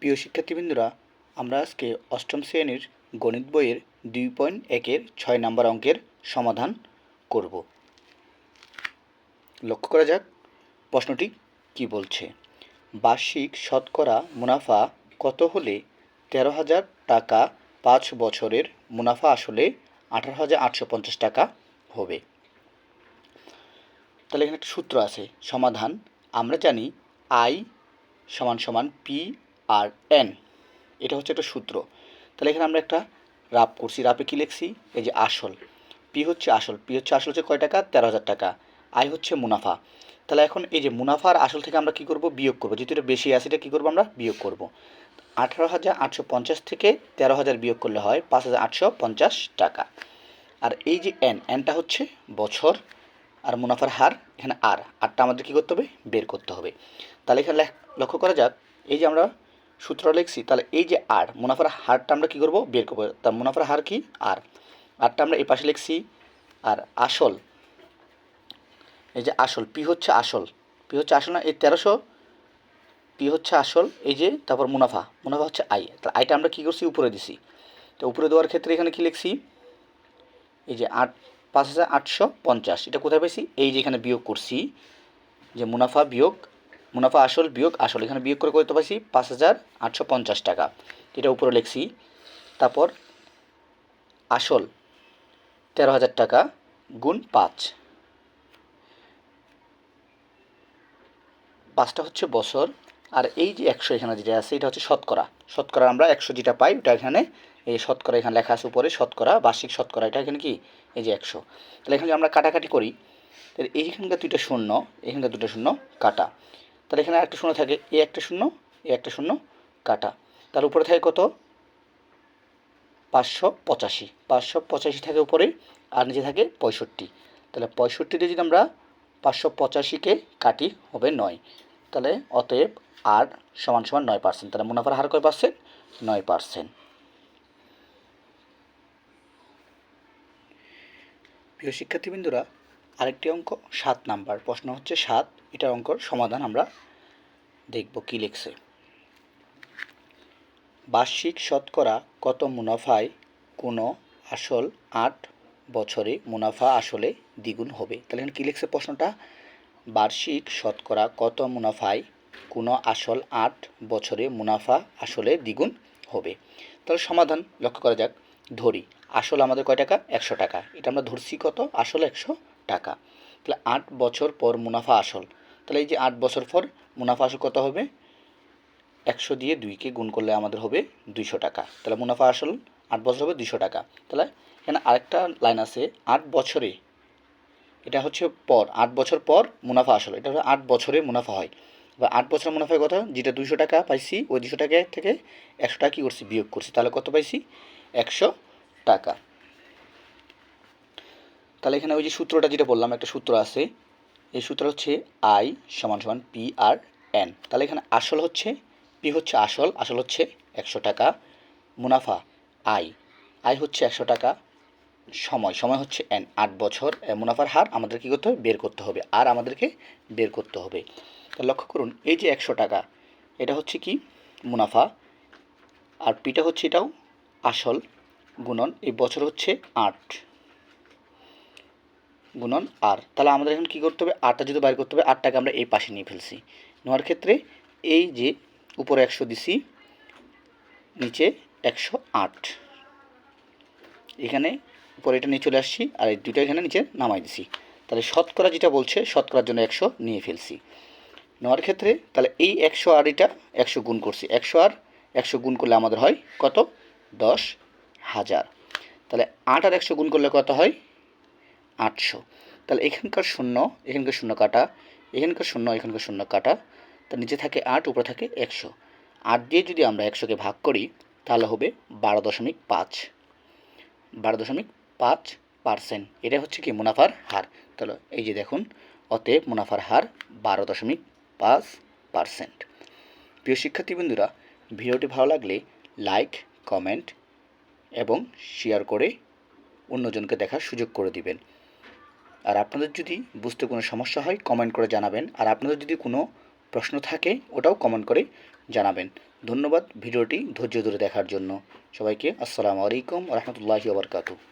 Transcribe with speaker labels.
Speaker 1: প্রিয় শিক্ষার্থীবৃন্দরা, আমরা আজকে অষ্টম শ্রেণির গণিত বইয়ের দুই পয়েন্ট একের ছয় নম্বর অঙ্কের সমাধান করব। লক্ষ্য করা যাক, প্রশ্নটি কি বলছে? বার্ষিক শতকরা মুনাফা কত হলে তেরো হাজার টাকা পাঁচ বছরের মুনাফা আসলে আঠারো হাজার আটশো পঞ্চাশ টাকা হবে? তাহলে এখানে একটা সূত্র আছে, সমাধান। আমরা জানি আই সমান সমান পি আর এন এটা হচ্ছে একটা সূত্র। তাহলে এখানে আমরা একটা রাপ করছি। রাপে কী লিখছি? এই যে আসল। পি হচ্ছে আসল। পি হচ্ছে আসল হচ্ছে কয় টাকা? তেরো হাজার টাকা। আই হচ্ছে মুনাফা। তাহলে এখন এই যে মুনাফার আসল থেকে আমরা কী করব? বিয়োগ করব। যেহেতু এটা বেশি আছে, এটা কী করব আমরা? বিয়োগ করব। আঠারো হাজার আটশো পঞ্চাশ থেকে তেরো হাজার বিয়োগ করলে হয় পাঁচ হাজার আটশো পঞ্চাশ টাকা। আর এই যে এন এনটা হচ্ছে বছর আর মুনাফার হার এখানে আর আরটা আমাদের কী করতে হবে? বের করতে হবে। তাহলে এখানে লক্ষ্য করা যাক। এই যে আমরা সূত্র লিখছি, তাহলে এই যে আর মুনাফার হারটা আমরা কী করব? বের করব। তার মুনাফার হার কি? আর আরটা আমরা এই পাশে লিখছি। আর আসল, এই যে আসল পি হচ্ছে আসল। পি হচ্ছে আসল না, এই তেরোশো। পি হচ্ছে আসল, এই যে তারপর মুনাফা। মুনাফা হচ্ছে আই তাহলে আইটা আমরা কী করছি? উপরে দিছি। তো উপরে দেওয়ার ক্ষেত্রে এখানে কী লিখছি? এই যে আট, পাঁচ হাজার আটশো পঞ্চাশ। এটা কোথায় পেয়েছি এই যে এখানে বিয়োগ করছি, যে মুনাফা বিয়োগ মুনাফা আসল বিয়োগ আসল। এখানে বিয়োগ করে করতে পারছি পাঁচ হাজার আটশো পঞ্চাশ টাকা। এটা উপরে লিখছি। তারপর আসল তেরো হাজার টাকা গুণ পাঁচ। পাঁচটা হচ্ছে বছর। আর এই যে একশো এখানে যেটা আছে, এটা হচ্ছে শতকরা। শতকরা আমরা একশো যেটা পাই, ওটা এখানে এই শতকরা এখানে লেখা আছে উপরে, শতকরা, বার্ষিক শতকরা। এটা এখানে কি? এই যে একশো। তাহলে এখানে আমরা কাটাকাটি করি, তাহলে এইখানকার দুইটা শূন্য এখানকার দুটো শূন্য কাটা। তাহলে এখানে একটা শূন্য থাকে। এ একটা শূন্য, এ একটা শূন্য, কাটা। তার উপরে থাকে কত? পাঁচশো পঁচাশি। পাঁচশো পঁচাশি থাকে উপরে, আর নিচে থাকে পঁয়ষট্টি। তাহলে পঁয়ষট্টিতে যদি আমরা পাঁচশো পঁচাশিকে কাটি, হবে নয়। তাহলে অতএব আর সমান সমান নয় পার্সেন্ট তাহলে মুনাফার হার কয় পার্সেন্ট নয় পার্সেন্ট প্রিয় শিক্ষার্থীবৃন্দরা আরেকটি অঙ্ক, সাত নাম্বার। প্রশ্ন হচ্ছে সাত এটা অঙ্কর সমাধান আমরা দেখব কি লিখছে। বার্ষিক শতকরা কত মুনাফায় কোনো আসল আট বছরে মুনাফা আসলে দ্বিগুণ হবে? তাহলে কী লিখছে প্রশ্নটা? বার্ষিক শতকরা কত মুনাফায় কোনো আসল আট বছরে মুনাফা আসলে দ্বিগুণ হবে? তাহলে সমাধান লক্ষ্য করা যাক। ধরি, আসল আমাদের কয় টাকা? একশো টাকা। এটা আমরা ধরছি কত? আসল একশো টাকা। তাহলে আট বছর পর মুনাফা আসল। তাহলে এই যে আট বছর পর মুনাফা আসল কত হবে? একশো দিয়ে দুইকে গুণ করলে আমাদের হবে দুইশো টাকা। তাহলে মুনাফা আসল আট বছর হবে দুইশো টাকা। তাহলে এখানে আরেকটা লাইন আছে, আট বছরে। এটা হচ্ছে পর, আট বছর পর মুনাফা আসল। এটা হলো আট বছরে মুনাফা হয়। বা আট বছরের মুনাফায় কথা যেটা দুইশো টাকা পাইছি, ওই দুশো টাকা থেকে একশো টাকা কী করছি? বিয়োগ করছি। তাহলে কত পাইছি? একশো টাকা। তাহলে এখানে ওই যে সূত্রটা যেটা বললাম, একটা সূত্র আছে। এই সূত্র হচ্ছে আই সমান সমান পি আর এন তাহলে এখানে আসল হচ্ছে পি হচ্ছে আসল আসল হচ্ছে একশো টাকা। মুনাফা আই আই হচ্ছে একশো টাকা সময় সময় হচ্ছে এন আট বছর। মুনাফার হার আমাদের কী করতে হবে? বের করতে হবে। আর আমাদেরকে বের করতে হবে। তো লক্ষ্য করুন, এই যে একশো টাকা, এটা হচ্ছে কি? মুনাফা। আর পিটা হচ্ছে এটাও আসল গুণন, এই বছর হচ্ছে আট। গুণন আর। তাহলে আমাদের এখন কী করতে হবে? আটটা যদি বাইর করতে হবে, আটটাকে আমরা এই পাশে নিয়ে ফেলছি। নেওয়ার ক্ষেত্রে এই যে উপরে একশো দিছি, নিচে একশো আট। এখানে উপরে এটা নিয়ে চলে আসছি আর এই দুটো এখানে নিচে নামাই দিছি। তাহলে শতকরা যেটা বলছে, শতকরার জন্য একশো নিয়ে ফেলছি। নেওয়ার ক্ষেত্রে তাহলে এই একশো আর এটা একশো গুণ করছি। একশো আর একশো গুণ করলে আমাদের হয় কত? দশ হাজার। তাহলে আট আর একশো গুণ করলে কত হয়? আটশো। তাহলে এখানকার শূন্য এখানকার শূন্য কাটা, এখানকার শূন্য এখানকার শূন্য কাটা, তার নিচে থাকে আট, উপরে থাকে একশো। আট দিয়ে যদি আমরা একশোকে ভাগ করি, তাহলে হবে বারো দশমিক পাঁচ। বারো দশমিক পাঁচ পার্সেন্ট। এটা হচ্ছে কি মুনাফার হার। তাহলে এই যে দেখুন, অতএব মুনাফার হার বারো দশমিক পাঁচ পার্সেন্ট। প্রিয় শিক্ষার্থীবৃন্দুরা, ভিডিওটি ভালো লাগলে লাইক, কমেন্ট এবং শেয়ার করে অন্যজনকে দেখার সুযোগ করে দিবেন। আর আপনাদের যদি বুঝতে কোনো সমস্যা হয় কমেন্ট করে জানাবেন। আর আপনাদের যদি কোনো প্রশ্ন থাকে, ওটাও কমেন্ট করে জানাবেন। ধন্যবাদ ভিডিওটি ধৈর্য ধরে দেখার জন্য। সবাইকে আসসালামু আলাইকুম রহমতুল্লাহি ওবরকাতু